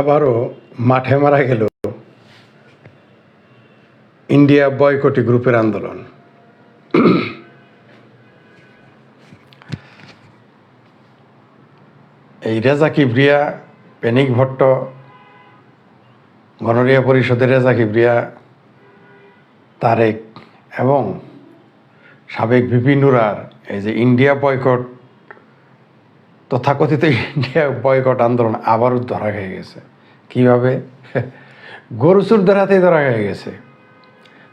আবারও মাঠে মারা গেল ইন্ডিয়া বয়কটি গ্রুপের আন্দোলন। এই রেজা কিবরিয়া, পেনিক ভট্ট, গণরিয়া পরিষদের রেজা কিবরিয়া, তারেক এবং সাবেক ভিপি নুরার এই যে ইন্ডিয়া বয়কট তথাকথিত ইন্ডিয়া বয়কট আন্দোলন আবারও ধরা হয়ে গেছে। কীভাবে? গরু চুরদের হাতেই ধরা হয়ে গেছে।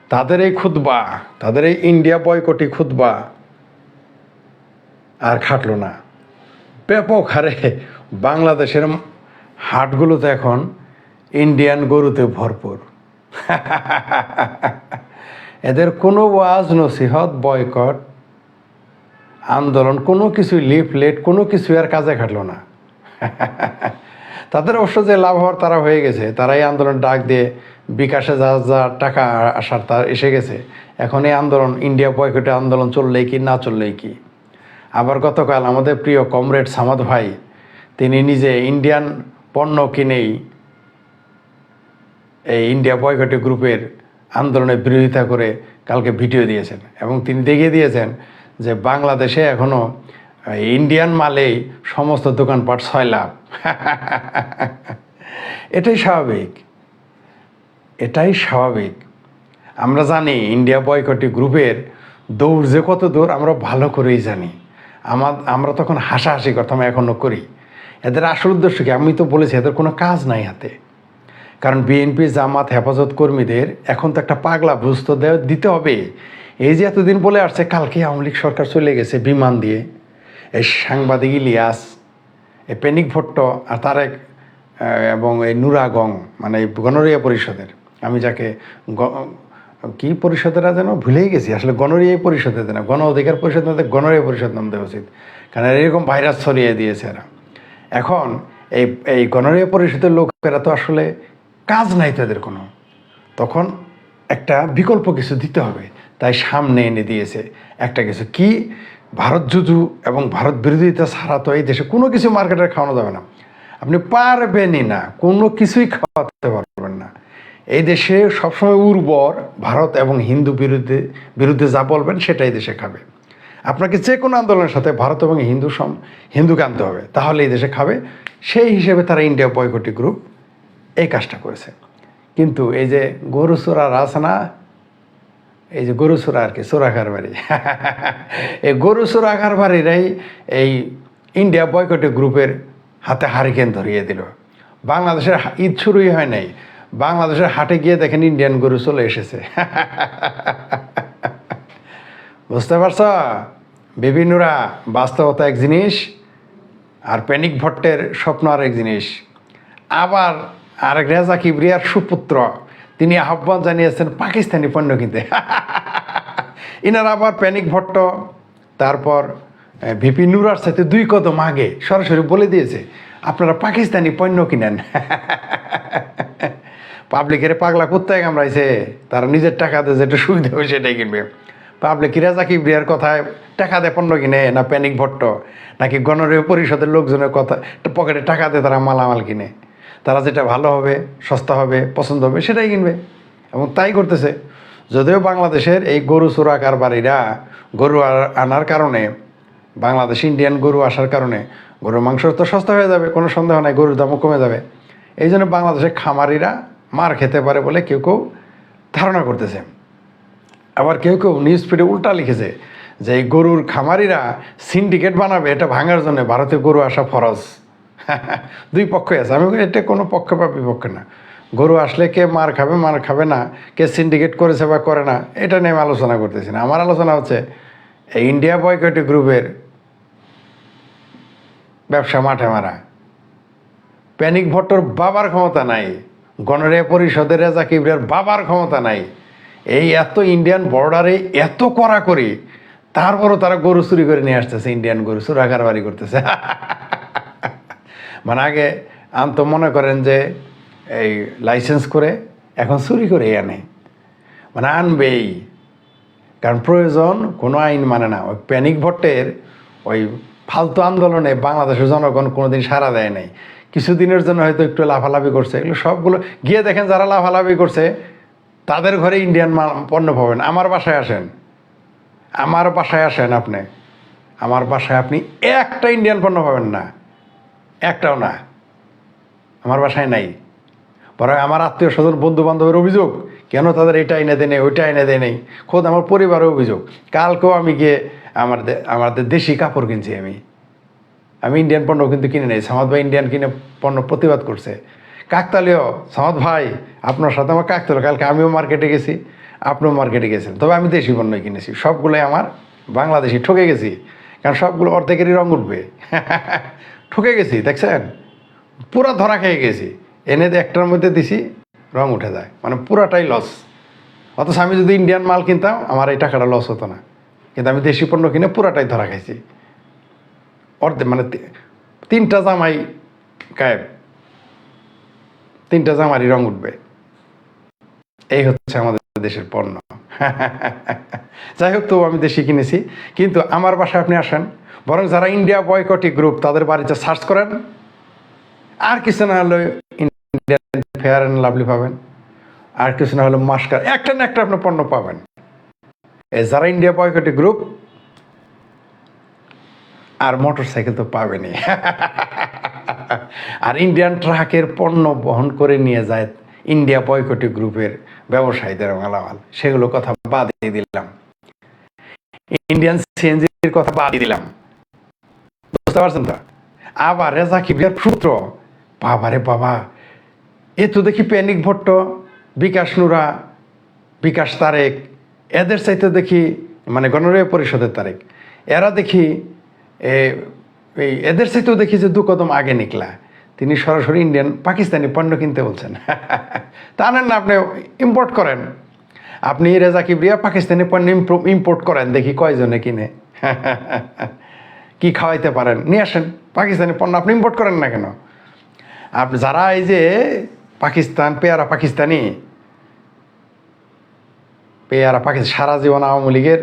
তাদের এই খুতবা, তাদের এই ইন্ডিয়া বয়কটি খুতবা আর খাটলো না। ব্যাপক হারে বাংলাদেশের হাটগুলোতে এখন ইন্ডিয়ান গরুতে ভরপুর। এদের কোনো ওয়াজ নসিহত বয়কট আন্দোলন কোনো কিছু লিফলেট কোনো কিছু আর কাজে খাটলো না। তাদের অবশ্য যে লাভ হওয়ার তারা হয়ে গেছে। তারা এই আন্দোলন ডাক দিয়ে বিকাশে যা যা টাকা আসার তার এসে গেছে। এখন এই আন্দোলন ইন্ডিয়া বয়কটে আন্দোলন চললেই কি, না চললেই কি? আবার গতকাল আমাদের প্রিয় কমরেড সামাদ ভাই, তিনি নিজে ইন্ডিয়ান পণ্য কিনেই এই ইন্ডিয়া বয়কটে গ্রুপের আন্দোলনের বিরোধিতা করে কালকে ভিডিও দিয়েছেন। এবং তিনি দেখিয়ে দিয়েছেন যে বাংলাদেশে এখনও ইন্ডিয়ান মালে সমস্ত দোকানপাট ছয় লাভ এটাই স্বাভাবিক। এটাই স্বাভাবিক। আমরা জানি ইন্ডিয়া বয়কটি গ্রুপের দৌড় যে কত দূর, আমরা ভালো করেই জানি। আমার, আমরা তখন হাসাহাসি করতাম এখনও করি। এদের আসল উদ্দেশ্য কি? আমি তো বলেছি, এদের কোনো কাজ নাই হাতে। কারণ বিএনপি জামাত হেফাজত কর্মীদের এখন তো একটা পাগলা বুঝ তো দেওয়া দিতে হবে। এই যে এতদিন বলে আসছে, কালকে আওয়ামী লীগ সরকার চলে গেছে বিমান দিয়ে। এই সাংবাদিক ইলিয়াস, এই পেনিক ভট্ট আর তারেক এবং এই নুরাগং মানে গণরিয়া পরিষদের। আমি যাকে কি পরিষদের যেন ভুলেই গেছি, আসলে গণরিয়া পরিষদের না গণ অধিকার পরিষদ না গণরিয়া পরিষদ নাম দেওয়া উচিত। কারণ এরকম ভাইরাস ছড়িয়ে দিয়েছে এরা। এখন এই এই গণরিয়া পরিষদের লোকেরা তো আসলে কাজ নাই তাদের কোনো। তখন একটা বিকল্প কিছু দিতে হবে। তাই সামনে এনে দিয়েছে একটা কিছু। কি? ভারত যুজু এবং ভারত বিরোধিতা ছাড়া তো এই দেশে কোনো কিছু মার্কেটে খাওয়ানো যাবে না। আপনি পারবেনই না, কোনো কিছুই খাওয়াতে পারবেন না। এই দেশে সবসময় উর্বর ভারত এবং হিন্দু বিরুদ্ধে বিরুদ্ধে যা বলবেন সেটাই দেশে খাবে। আপনাকে যে কোনো আন্দোলনের সাথে ভারত এবং হিন্দু সম, হিন্দুকে আনতে হবে, তাহলে এই দেশে খাবে। সেই হিসেবে তারা ইন্ডিয়া বয়কটি গ্রুপ এই কাজটা করেছে। কিন্তু এই যে গরু চোরা রাসনা এই যে গরু চোরা আর কি, চোরা কারবারি। এই গরু চোরা কারবারিরাই এই ইন্ডিয়া বয়কটি গ্রুপের হাতে হারিকেন ধরিয়ে দিল। বাংলাদেশের ঈদ শুরুই হয় নাই। বাংলাদেশের হাটে গিয়ে দেখেন ইন্ডিয়ান গরু চলে এসেছে। বুঝতে পারছ? বিভিন্নরা বাস্তবতা এক জিনিস আর প্যানিক ভট্টের স্বপ্ন আর এক জিনিস। আবার আরেক রেজা কিবরিয়ার সুপুত্র তিনি আহ্বান জানিয়েছেন, পাকিস্তানি পণ্য কিনতে। ইনারা আবার প্যানিক ভট্ট, তারপর ভিপি নুরার সাথে দুই কদম আগে সরাসরি বলে দিয়েছে, আপনারা পাকিস্তানি পণ্য কিনেন। পাবলিকের পাগলা কোথায় কামড়াইছে, তারা নিজের টাকা দিয়ে যেটা সুবিধা হবে সেটাই কিনবে। পাবলিক রাজা কিবরিয়ার কথায়, টাকা দিয়ে পণ্য কিনে না প্যানিক ভট্ট, নাকি গণরীয় পরিষদের লোকজনের কথা, পকেটে টাকা দিয়ে তারা মালামাল কিনে? তারা যেটা ভালো হবে, সস্তা হবে, পছন্দ হবে সেটাই কিনবে। এবং তাই করতেছে। যদিও বাংলাদেশের এই গরু চোরা কারবারিরা গরু আনার কারণে, বাংলাদেশ ইন্ডিয়ান গরু আসার কারণে গরুর মাংস তো সস্তা হয়ে যাবে, কোনো সন্দেহ নাই, গরুর দামও কমে যাবে। এই জন্য বাংলাদেশের খামারিরা মার খেতে পারে বলে কেউ কেউ ধারণা করতেছে। আবার কেউ কেউ নিউজ ফিডে উল্টা লিখেছে যে এই গরুর খামারিরা সিন্ডিকেট বানাবে, এটা ভাঙার জন্য ভারতীয় গরু আসা ফরজ। দুই পক্ষই আছে। আমি এটা কোনো পক্ষ বা বিপক্ষ না। গরু আসলে কে মার খাবে মার খাবে না, কে সিন্ডিকেট করেছে বা করে না, এটা নিয়ে আমি আলোচনা করতেছি না। আমার আলোচনা হচ্ছে, এই ইন্ডিয়া বয়কটি গ্রুপের ব্যবসা মাঠে মারা। প্যানিক ভট্টর বাবার ক্ষমতা নাই। গণরিয়া পরিষদের রেজা কিবরিয়ার বাবার ক্ষমতা নাই। এই এত ইন্ডিয়ান বর্ডারে এত করা করি তারপরও তারা গরু চুরি করে নিয়ে আসতেছে ইন্ডিয়ান গরু চুরাকার বাড়ি করতেছে। মানে আগে আন্ত মনে করেন যে এই লাইসেন্স করে এখন চুরি করে আনে। মানে আনবেই। কারণ প্রয়োজন কোনো আইন মানে না। ওই প্যানিক ভট্টের ওই ফালতু আন্দোলনে বাংলাদেশের জনগণ কোনোদিন সাড়া দেয় নাই। কিছুদিনের জন্য হয়তো একটু লাফালাফি করছে। এগুলো সবগুলো গিয়ে দেখেন যারা লাফালাফি করছে, তাদের ঘরে ইন্ডিয়ান পণ্য পাবেন। আমার বাসায় আসেন। আমার বাসায় আসেন আপনি। আমার বাসায় আপনি একটা ইন্ডিয়ান পণ্য পাবেন না। একটাও না। আমার বাসায় নাই। বরং আমার আত্মীয় স্বজন বন্ধু বান্ধবের অভিযোগ, কেন তাদের এটা এনে দেয় নেই, ওইটা এনে দেয় নেই, খোদ আমার পরিবারের অভিযোগ। কালকেও আমি গিয়ে আমার আমাদের দেশি কাপড় কিনছি আমি। আমি ইন্ডিয়ান পণ্য কিন্তু কিনে নেই, সামাদ ভাই ইন্ডিয়ান কিনে পণ্য প্রতিবাদ করছে। কাকতালীয়, সামাদ ভাই, আপনার সাথে আমার কাকতালীয়, কালকে আমিও মার্কেটে গেছি, আপনিও মার্কেটে গেছেন, তবে আমি দেশি পণ্য কিনেছি, সবগুলোই আমার বাংলাদেশি ঠকে গেছি। কারণ সবগুলো অর্ধেকেরই রঙ উঠবে। ঠকে গেছি, দেখছেন? পুরা ধরা খেয়ে গেছি। এনে একটার মধ্যে দিছি, রং উঠে যায়। মানে পুরাটাই লস অথচ আমি যদি ইন্ডিয়ান মাল কিনতাম, আমার এই টাকাটা লস হতো না। কিন্তু আমি দেশি পণ্য কিনে পুরাটাই ধরা খাইছি। অর্ধেক মানে তিনটা জামাই গায়েব। তিনটা জামারই রং উঠবে। এই হচ্ছে আমাদের দেশের পণ্য। যাই হোক তো আমি দেশি কিনেছি। কিন্তু আমার বাসায় আপনি আসেন, বরং যারা ইন্ডিয়া বয়কটি গ্রুপ তাদের বাড়িতে সার্চ করেন। আর কিছু না হলে ইন্ডিয়ান ফেয়ার অ্যান্ড লাভলি পাবেন। আর কিছু না হলে মাস্কার একটা না একটা আপনার পণ্য পাবেন। যারা ইন্ডিয়া বয়কটি গ্রুপ আর মোটর সাইকেল তো পাবেনই। আর ইন্ডিয়ান ট্রাকের পণ্য বহন করে নিয়ে যায় ইন্ডিয়া বয়কটি গ্রুপের ব্যবসায়ীদের মালামাল, সেগুলো কথা বাদ দিয়ে দিলাম ইন্ডিয়ান সিএনজির কথা বাদ দিলাম। বুঝতে পারছেন তো? আবার রেজা কিবিয়ার সূত্র বাবারে বাবা, এ তো দেখি প্যানিক ভট্ট, বিকাশ নুরা, বিকাশ তারেক, এদের চাইতে দেখি মানে গণরীয় পরিষদের তারেক। এরা দেখি এদের চাইতেও দেখি যে দু কদম আগে নিকলা। তিনি সরাসরি ইন্ডিয়ান, পাকিস্তানি পণ্য কিনতে বলছেন। তা নেন না, আপনি ইম্পোর্ট করেন। আপনি রেজা কিবরিয়া পাকিস্তানি পণ্য ইম্পোর্ট করেন, দেখি কয়জনে কিনে। কি খাওয়াইতে পারেন? নিয়ে আসেন, পাকিস্তানি পণ্য আপনি ইম্পোর্ট করেন না কেন? আপনি যারা এই যে পাকিস্তান, পেয়ারা পাকিস্তানি, পেয়ারা পাকিস্তান, সারা জীবন আওয়ামী লীগের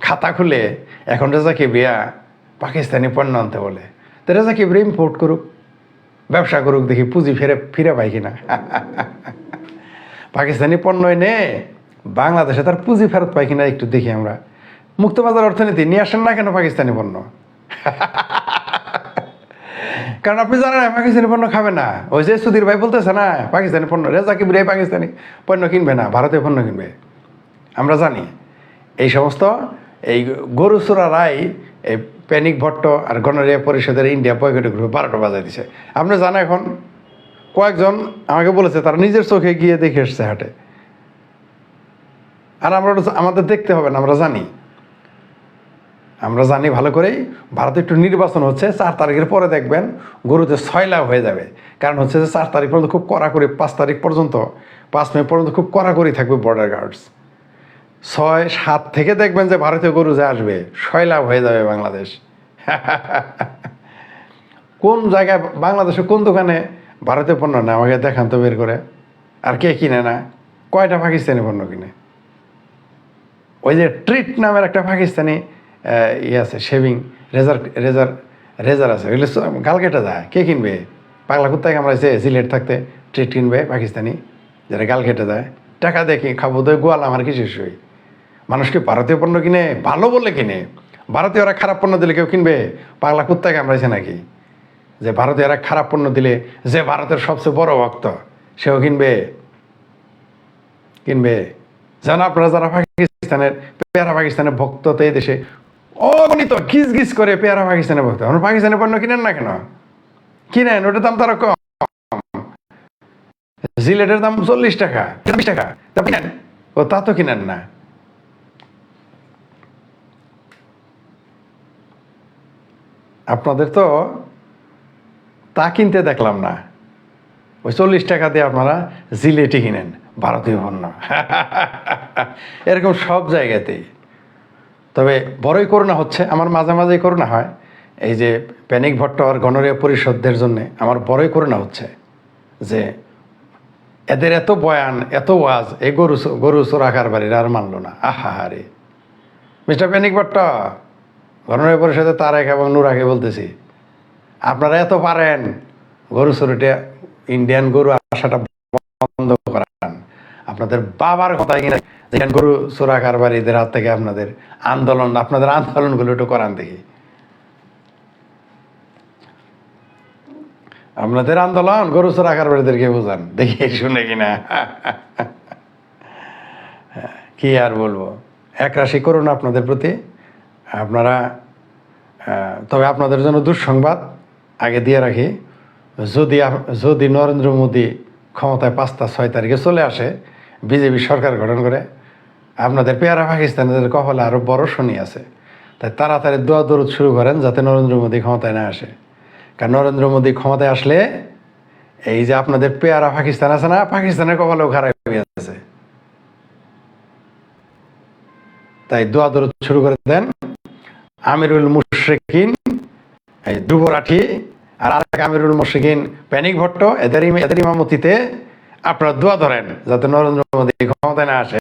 খাতা খুলে এখন রেজা কিবরিয়া পাকিস্তানি পণ্য আনতে বলে। তো রেজা কিবরিয়া ইম্পোর্ট করুক? ব্যবসা করুক দেখি পুঁজি ফিরে ফিরে পাই কিনা। পাকিস্তানি পণ্য এনে বাংলাদেশে তার পুঁজি ফেরত পাই কিনা একটু দেখি আমরা। মুক্তবাজার অর্থনীতি, নিয়ে আসেন না কেন পাকিস্তানি পণ্য? কারণ আপনি জানেন পাকিস্তানি পণ্য খাবে না। ওই যে সুধীর ভাই বলতেছে না, পাকিস্তানি পণ্য, রেজা কিবরি পাকিস্তানি পণ্য কিনবে না, ভারতীয় পণ্য কিনবে? আমরা জানি। এই সমস্ত এই গরু চোরারাই, এই প্যানিক ভট্ট আর গণরিয়া পরিষদের ইন্ডিয়া বয়কটি গ্রুপ বারোটা বাজায় দিছে। আপনি জানেন এখন, কয়েকজন আমাকে বলেছে, তারা নিজের চোখে গিয়ে দেখে এসছে হাটে। আর আমরা আমাদের দেখতে হবে না, আমরা জানি। আমরা জানি ভালো করেই, ভারতে একটু নির্বাচন হচ্ছে, চার তারিখের পরে দেখবেন গরুতে ছয় লাভ হয়ে যাবে। কারণ হচ্ছে যে চার তারিখ পর্যন্ত খুব কড়াকড়ি, পাঁচ তারিখ পর্যন্ত, পাঁচ মে পর্যন্ত খুব কড়াকড়ি থাকবে বর্ডার গার্ডস ছয়, সাত থেকে দেখবেন যে ভারতীয় গরু যে আসবে, ছয় লাভ হয়ে যাবে বাংলাদেশ। কোন জায়গায় বাংলাদেশে কোন দোকানে ভারতীয় পণ্য না আমাকে দেখান তো বের করে। আর কে কিনে না? কয়টা পাকিস্তানি পণ্য কিনে? ওই যে ট্রিট নামের একটা পাকিস্তানি ইয়ে আছে, শেভিং, রেজার রেজার রেজার আছে। ওইগুলো গাল কেটে যায়। কে কিনবে? পাগলা কুত্তায় কামড়াইছে, সিলেট থাকতে ট্রিট কিনবে পাকিস্তানি, যারা গাল কেটে দেয় টাকা দেখি খাব? তো গোয়াল আমার কিছু সই মানুষকে ভারতীয় পণ্য কিনে, ভালো বলে কিনে। ভারতীয়রা খারাপ পণ্য দিলে কেউ কিনবে? পাগলা কুত্তায় কামড়াইছে নাকি? যে ভারতীয়রা খারাপ পণ্য দিলে, যে ভারতের সবচেয়ে বড় ভক্ত, সেও কিনবে? কিনবে? যেন আপনারা যারা পাকিস্তানের, পেয়ারা পাকিস্তানের ভক্ত তো এই দেশে, অগণিত গিজ গিজ করে পেয়ারা পাকিস্তানের ভক্ত। আমরা পাকিস্তানের পণ্য কিনেন না কেন? কিনেন, ওটার দাম তারা কম। জিলেটের দাম চল্লিশ টাকা চল্লিশ টাকা। তা কিনেন? ও তা তো কিনেন না। আপনাদের তো তা কিনতে দেখলাম না। ওই চল্লিশ টাকা দিয়ে আপনারা জিলেটি কিনেন, ভারতীয় পণ্য। এরকম সব জায়গাতেই। তবে বড়ই করোনা হচ্ছে, আমার মাঝে মাঝেই করোনা হয়, এই যে প্যানিক ভট্ট আর গণরীয় পরিষদদের জন্য আমার বড়ই করোনা হচ্ছে, যে এদের এত বয়ান, এত ওয়াজ, এই গরু গরু চোরা কারবারিরা আর মানলো না। আহা হারে মিস্টার প্যানিক ভট্ট গণরীয় পরিষদে তারেক এবং নুরাকে বলতেছি, আপনারা এত পারেন, গরু চুরিটা ইন্ডিয়ান গরু আসাটা বন্ধ করান। আপনাদের বাবার কথা যেখানে গরু চোরা কারবারিদের হাত থেকে আপনাদের আন্দোলন, আপনাদের আন্দোলনগুলো একটু করান দেখি। আপনাদের আন্দোলন, গরু চোরা কারবারিদেরকে বোঝান, দেখি শুনে কিনা। কি আর বলব? এক রাশি করুন আপনাদের প্রতি। আপনারা তবে আপনাদের জন্য দুঃসংবাদ, আগে দিয়ে রাখি, যদি যদি নরেন্দ্র মোদী ক্ষমতায় পাঁচটা ছয় তারিখে চলে আসে, বিজেপি সরকার গঠন করে, আপনাদের পেয়ারা পাকিস্তানিদের কপালে আরও বড় শনি আছে, তাই তাড়াতাড়ি দোয়া দরুদ শুরু করেন যাতে নরেন্দ্র মোদী ক্ষমতায় না আসে। কারণ নরেন্দ্র মোদী ক্ষমতায় আসলে এই যে আপনাদের পেয়ারা পাকিস্তান আছে না, পাকিস্তানের কপালেও খারাপ হয়ে আছে তাই দোয়া দরুদ শুরু করে দেন। আমিরুল মুশরিকিন, এই যুবরাঠি আর আরেক আমিরুল মুশরিকিন, প্যানিক ভট্ট এদের এদের ইমামতিতে আপনারা দোয়া ধরেন যাতে নরেন্দ্র মোদী ক্ষমতায় না আসে।